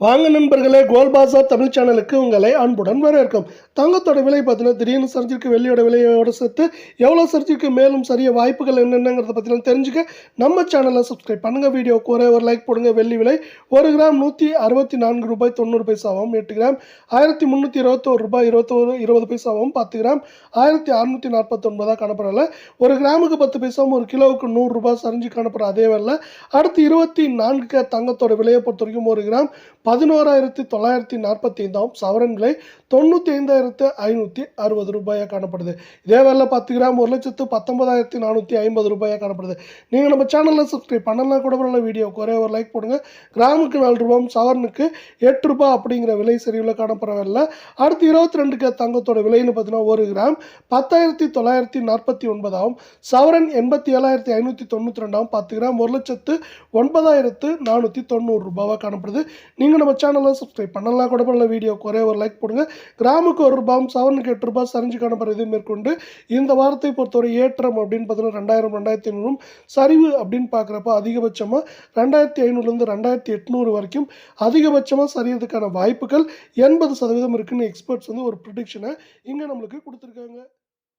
வாங்க நண்பர்களே கோல்பாசா தமிழ் சேனலுக்கு உங்களை அன்புடன் வரவேற்கும். தங்கத்தோட விலை பார்த்தீங்கன்னா திடீர்னு சரிஞ்சிருக்கு வெள்ளியோட விலையோட சேர்த்து எவ்வளோ சரிஞ்சிருக்கு மேலும் சரிய வாய்ப்புகள் என்னென்னங்கிறத பற்றிலாம் தெரிஞ்சுக்க நம்ம சேனலை சப்ஸ்கிரைப் பண்ணுங்கள் வீடியோக்கு ஒரே ஒரு லைக் போடுங்க. வெள்ளி விலை ஒரு கிராம் நூற்றி அறுபத்தி நான்கு ரூபாய் தொண்ணூறு பைசாவும் எட்டு கிராம் ஆயிரத்தி முந்நூற்றி இருபத்தோரு ரூபாய் இருபத்தோரு இருபது பைசாவும் பத்து கிராம் ஆயிரத்தி அறுநூற்றி நாற்பத்தொன்பதாக காணப்படல. ஒரு கிராமுக்கு பத்து பைசாவும் ஒரு கிலோவுக்கு நூறுரூபா சரிஞ்சு காணப்படுற அதே வேலை அடுத்து இருபத்தி நான்கு தங்கத்தோட விலையை பொறுத்த வரைக்கும் ஒரு கிராம் பதினோராயிரத்தி தொள்ளாயிரத்தி நாற்பத்தி ஐந்தாம் சவரன் விலை தொண்ணூற்றி ஐந்தாயிரத்து ஐநூற்றி அறுபது ரூபாயாக காணப்படுது. இதே வேலை பத்து கிராம் ஒரு லட்சத்து பத்தொன்பதாயிரத்தி நானூற்றி ஐம்பது ரூபாயாக காணப்படுது. நீங்கள் நம்ம சேனலில் சப்ஸ்கிரைப் பண்ணலாம் கூட பண்ணல வீடியோ ஒரே ஒரு லைக் போடுங்க. கிராமுக்கு நாலு ரூபாயும் சவரனுக்கு எட்டு ரூபாய் அப்படிங்கிற விலை சரிவில் காணப்படவில்லை அடுத்து இருபத்தி ரெண்டுக்கு தங்கத்தோட விலைன்னு பார்த்தீங்கன்னா ஒரு கிராம் பத்தாயிரத்தி தொள்ளாயிரத்தி நாற்பத்தி ஒன்பதாகவும் சவரன் எண்பத்தி ஏழாயிரத்தி ஐநூற்றி தொண்ணூற்றி ரெண்டாவும் பத்து கிராம் ஒரு லட்சத்து ஒன்பதாயிரத்து நானூற்றி தொண்ணூறு ரூபாவாக காணப்படுது. நீங்கள் நம்ம சேனலில் சப்ஸ்கிரைப் பண்ணலாம் கூட பண்ணல வீடியோ ஒரே ஒரு லைக் போடுங்க. கிராமுக்கு ஒரு ரூபாயும் சவரனுக்கு எட்டு ரூபாய் சரிஞ்சு காணப்படுறது மேற்கொண்டு இந்த வாரத்தை பொறுத்தவரை ஏற்றம் அப்படின்னு பார்த்தீங்கன்னா ரெண்டாயிரம் ரெண்டாயிரத்தி ஐநூறும். சரிவு அப்படின்னு பார்க்குறப்ப அதிகபட்சமாக ரெண்டாயிரத்தி ஐநூறுலேருந்து ரெண்டாயிரத்தி எட்நூறு வரைக்கும் அதிகபட்சமாக சரியறதுக்கான வாய்ப்புகள் எண்பது சதவீதம் இருக்குன்னு எக்ஸ்பர்ட்ஸ் வந்து ஒரு ப்ரிடிக்ஷனை இங்கே நம்மளுக்கு கொடுத்துருக்காங்க.